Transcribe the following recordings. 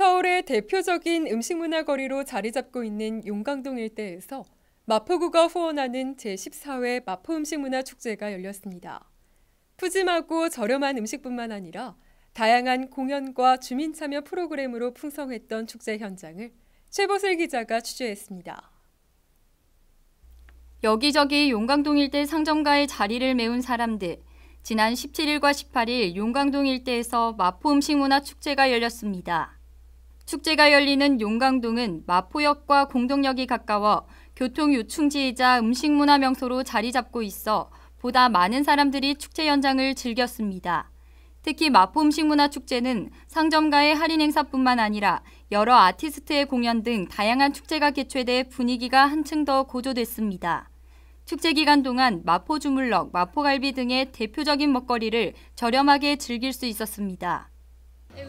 서울의 대표적인 음식문화 거리로 자리 잡고 있는 용강동 일대에서 마포구가 후원하는 제14회 마포 음식문화 축제가 열렸습니다. 푸짐하고 저렴한 음식뿐만 아니라 다양한 공연과 주민 참여 프로그램으로 풍성했던 축제 현장을 최보슬 기자가 취재했습니다. 여기저기 용강동 일대 상점가에 자리를 메운 사람들. 지난 17일과 18일 용강동 일대에서 마포 음식문화 축제가 열렸습니다. 축제가 열리는 용강동은 마포역과 공동역이 가까워 교통 요충지이자 음식 문화 명소로 자리 잡고 있어 보다 많은 사람들이 축제 현장을 즐겼습니다. 특히 마포 음식 문화 축제는 상점가의 할인 행사뿐만 아니라 여러 아티스트의 공연 등 다양한 축제가 개최돼 분위기가 한층 더 고조됐습니다. 축제 기간 동안 마포 주물럭, 마포갈비 등의 대표적인 먹거리를 저렴하게 즐길 수 있었습니다. 네,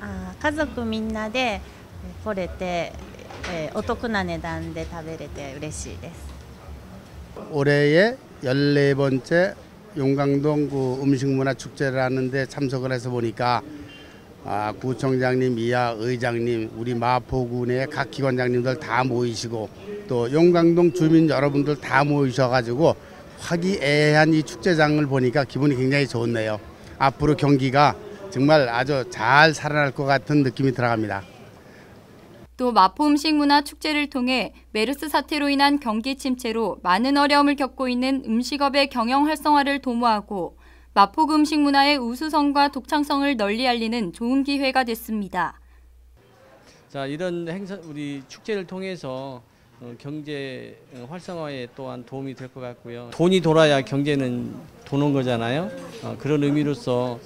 あ家族みんなで来れて、えー、お得な値段で食べれて嬉しいです。 올해의 14번째 용강동 그 음식문화축제라는 데 참석을 해서 보니까 아, 구청장님 이하 의장님 우리 마포군의 각 기관장님들 다 모이시고 또 용강동 주민 여러분들 다 모이셔가지고 화기애애한 이 축제장을 보니까 기분이 굉장히 좋네요. 앞으로 경기가 정말 아주 잘 살아날 것 같은 느낌이 들어갑니다. 또 마포 음식 문화 축제를 통해 메르스 사태로 인한 경기 침체로 많은 어려움을 겪고 있는 음식업의 경영 활성화를 도모하고 마포 음식 문화의 우수성과 독창성을 널리 알리는 좋은 기회가 됐습니다. 자 이런 행사 우리 축제를 통해서 어, 경제 어, 활성화에 또한 도움이 될 것 같고요. 돈이 돌아야 경제는 도는 거잖아요. 어, 그런 의미로서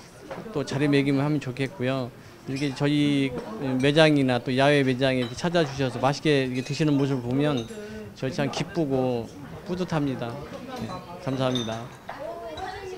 또 자리매김을 하면 좋겠고요. 이렇게 저희 매장이나 또 야외 매장에 찾아주셔서 맛있게 이렇게 드시는 모습을 보면 저희 참 기쁘고 뿌듯합니다. 네, 감사합니다.